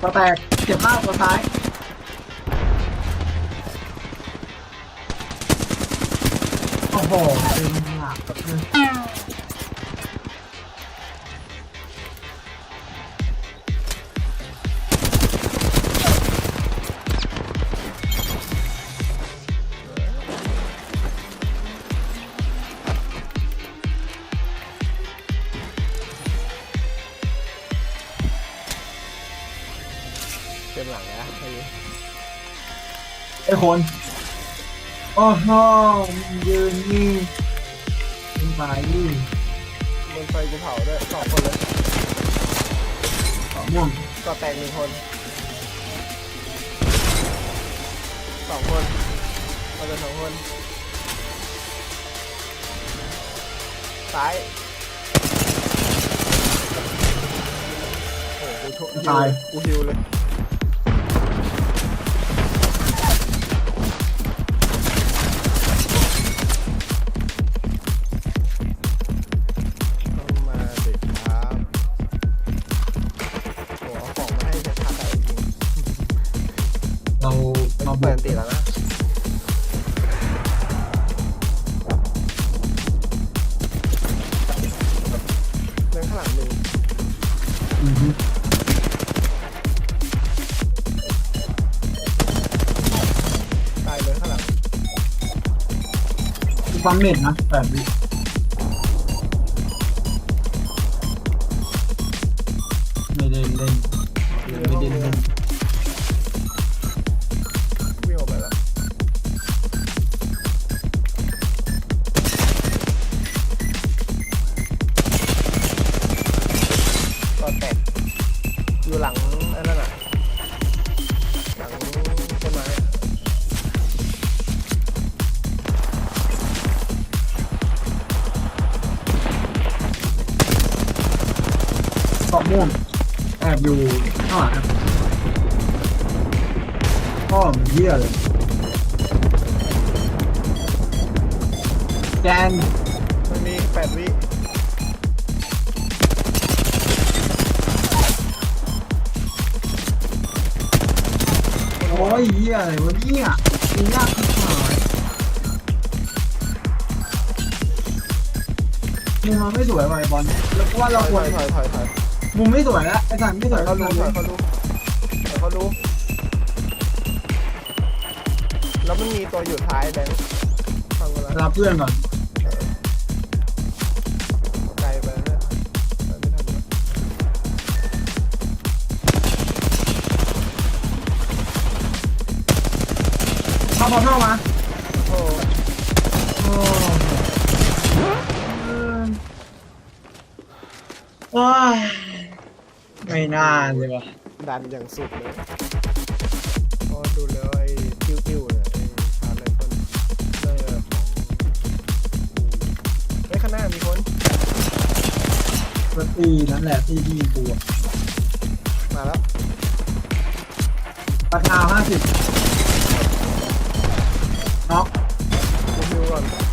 ตัวแตกเจ็บมากตัวซ้ายโอ้โหเป็นหลักเลย หลังแล้วไอ้ไอ้คนโอ้โหยืนนี่เป็นไปนี่บนไฟกูเผาด้วยสองคนเลยสองม่วงก็แตกหนึ่งคนสองคนเราจะสองคนซ้ายโอ้โหกูโชว์ฮิวเลยกูฮิวเลย กูฟังเน็ดนะแบบนี้ แจนมันมีแปดวิโอ้ยเหี้ยอะไรวะเนี่ยมียากที่หายมุมมันไม่สวยว่ะไอ้บอลแล้วก็ว่าถเราอยควรถอยถอยถอยมุมไม่สวยแล้วไอ้สันไม่สวยเขาก็รู้รู้เขารู้เขารู้แล้วมันมีตัวอยู่ท้ายแบงค์ฟังกันแล้ว รับเพื่อนก่อนไกลไปแล้วเนี่ยไปไม่ทันแล้วเข้าพอเข้ามาโอ้โอ้โอ้ยไม่น่าเลยวะดันอย่างสุดเลย ก็ตีนั่นแหละที่ที่กูอะมาแล้วราคาห้าสิบน็อกกูฮิวก่อนรุน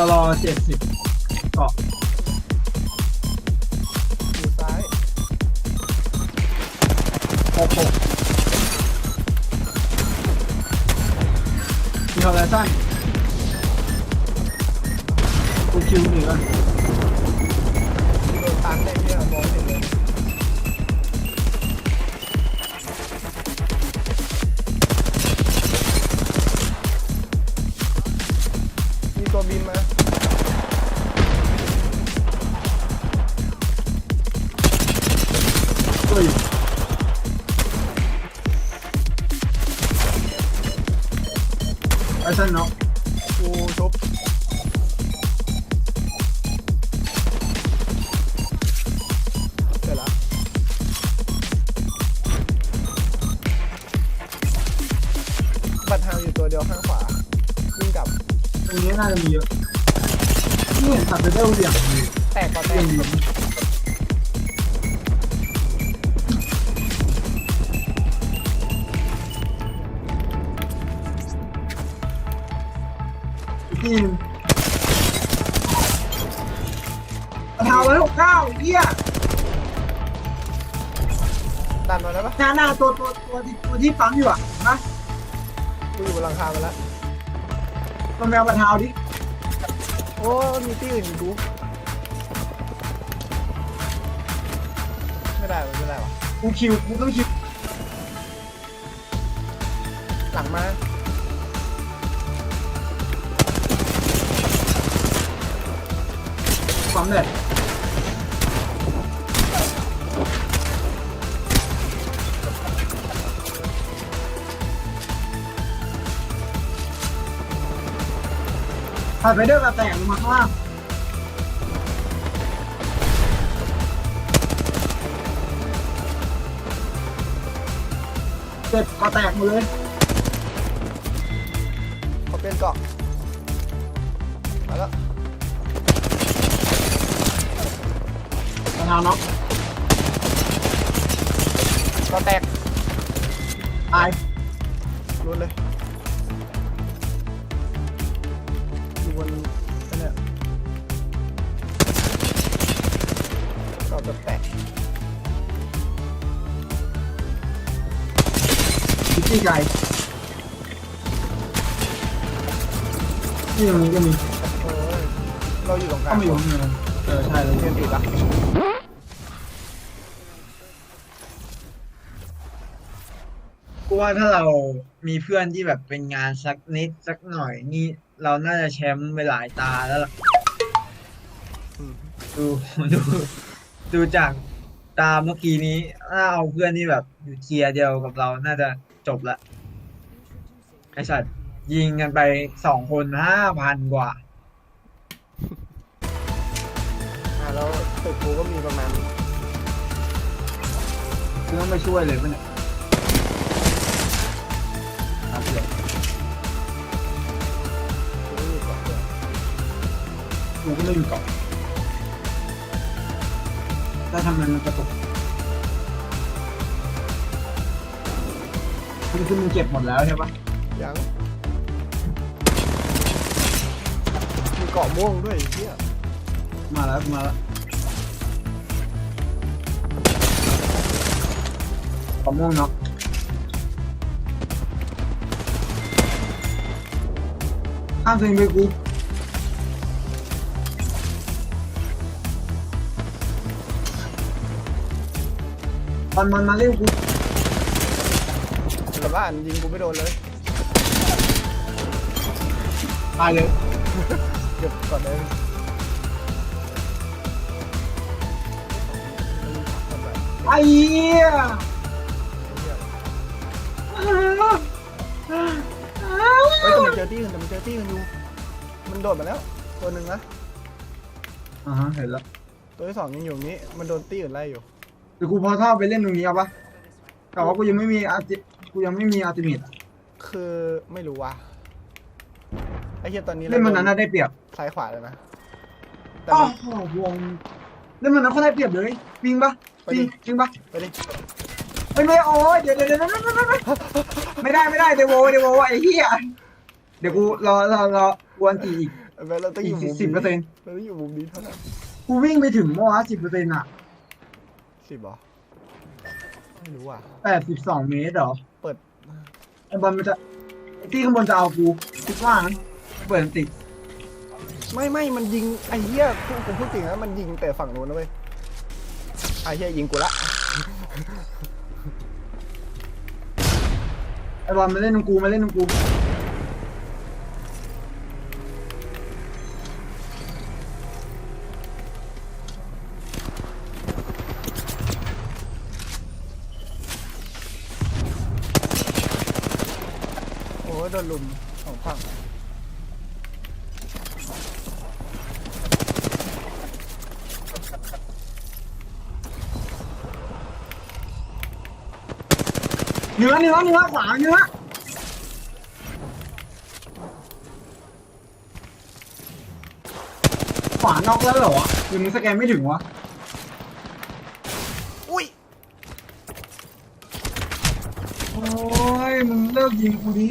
ตอนตลอเจ็ดสิบเกาะอยู่ซ้าย หกหกมีอลเลคชั่นกูคิวหนือโดนตันได้เนี่ย เนาะกูชุบเสร็จแล้วบัตรฮาวอยู่ตัวเดียวข้างขวาวิ่งกลับตรงนี้น่าจะมีเยอะนี่เห็นสัตว์เดอร์เหลี่ยมเลยแตกก่อนแตเลี่ยก มเหลี่ยมอีกทีหนึงกระเทาไว้หกเก้าเหี้ยดันมาได้ปะหน้าหน้าตัวตัวตัวที่ตัวที่ปั๊มอยู่อะนะกูอยู่บนหลังคามาแล้ว ตัวแมวกระเทาดิโอ้มีที่อื่นอีกดู ไม่ได้วะไม่ได้วะกูคิวกูต้องคิวหลังมา ปั๊มเลยถัดไปเดินมาแตกลงมาข้างล่างเจ็บก็แตกหมดเลยเขาเป็นเกาะมาแล้ว กระเทาเนาะก็แตกตายรุนเลยอยู่บนนั่นเนี่ยก็จะแตกพิตี้ไก่นี่ตรงนี้ก็มี เออเราอยู่ตรงกก็ลางมีอยู่ข้างในเออใช่เลย เรียนติดปะ กูว่าถ้าเรามีเพื่อนที่แบบเป็นงานสักนิดสักหน่อยนี่เราน่าจะแชมป์ไปหลายตาแล้วล่ะอืมดูดู ดูจากตาเมื่อกี้นี้ถ้าเอาเพื่อนที่แบบอยู่เทียร์เดียวกับเราน่าจะจบละไอสัตว์ยิงกันไปสองคนห้าพันกว่าอ่าแล้วตึกกูก็มีประมาณ คือต้องไปช่วยเลยปะเนี่ย กูก็ไม่มีเกาะถ้าทำไมมันกระตุกคือคือมึงเก็บหมดแล้วใช่ปะยังมีเกาะม่วงด้วยไอ้เฮียมาแล้วมาแล้วขอม่วงเนาะข้ามเพลงไปกู มันมันมาเร็วกูแต่บ้านยิงกูไม่โดนเลยตายเลยเก็บก่อนเลยไอ้เหี้ยเฮ้ยแต่มันเจอที่อื่นแต่มันเจอที่อื่นอยู่มันโดดมาแล้ว ตัวหนึ่งนะอ่าฮะเห็นแล้ว ตัวที่สองยังอยู่ตรงนี้ มันโดนที่อื่นไล่อยู่ เดี๋ยวกูพอท่าไปเล่นตรงนี้เอาปะแต่ว่ากูยังไม่มีอาร์ติกูยังไม่มีอาร์ติมิตคือไม่รู้ว่ะไอ้เหี้ยตอนนี้เล่นมันนั้นน่าได้เปรียบซ้ายขวาเลยนะแต่อ้อมันวงเล่นมันนั้นเขาได้เปรียบเลยจริงปะไปจริดิงจริงปะไปดิไม่ไม่โอ้ยเดี๋ยวเดี๋ยวเดี๋ยวเดี๋ยวเดี๋ยวเดี๋ยวไม่ได้ไม่ได้เดี๋ยวโวเดี๋ยวโวไอ้เหี้ยเดี๋ยวกูรอรอรอกวนตีอีกเอาไปเราต้องออีกยู่มุมสิบเปอร์เซ็นต์เราต้องอยู่มุมนี้เท่านั้นกูวิ่งไปถึงเมื่อวานสิบเปอร์เซ็นต์อะ สิบเหรอ ไม่รู้ว่ะ แปดสิบสองเมตรเหรอเปิด ไอ้บอลมันจะไอ้ที่ข้างบนจะเอากูคิดว่านะเปิดอันติไม่ไม่มันยิงไอ้เหี้ยพูดผมพูดจริงนะมันยิงแต่ฝั่งนู้นนะเว้ยไอ้เหี้ยยิงกูละ ไอ้บอลมาเล่นตรงกูมาเล่นตรงกู ลุมของฝั่งเนื้อเนื้อเนื้อขวาเนื้อขวานอกแล้วเหรอวะหรืงสแกนไม่ถึงวะอุ้ย โอ้ยมึงเลิกยิงกูดิ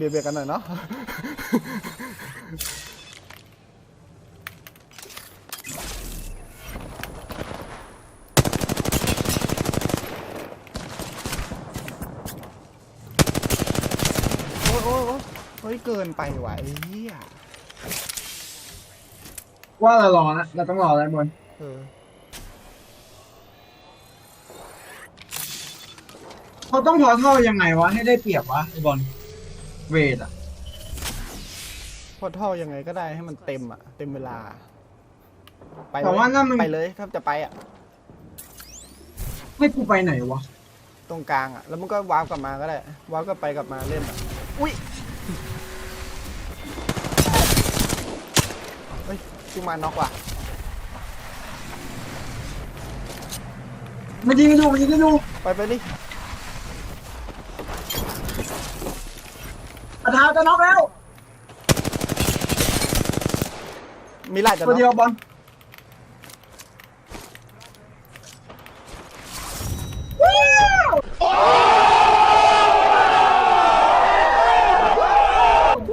เบียดเบียดกันหน่อยเนาะโอ้ยโอ้ยโอ้ยเฮ้ยเกินไปว่ะไอ้เหี้ยว่าเรารอนะเราต้องรอแล้วบนเออเขาต้องพอเท่ายังไงวะให้ได้เปรียบวะไอบอล เวทอะพอท่อยังไงก็ได้ให้มันเต็มอะ เต็มเวลา ไปแต่ว่านั่นมัน ไปเลยถ้าจะไปอะ ให้กูไปไหนวะ ตรงกลางอะ แล้วมันก็วาร์ปกลับมาก็ได้ วาร์ปกลับไปกลับมาเล่นอะ อุ้ยเฮ้ยจูมาน็อกว่ะ มายิงกันอยู่มายิงกันอยู่ไปไปดิ อาทาจะน็อกแล้วมีหลายจะตัวน็เดียอวกบอล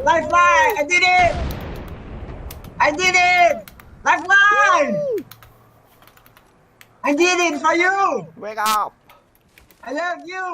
ไลฟ์ไลน์ I did it I did it Lifeline I did it for you เวกอัพ I love you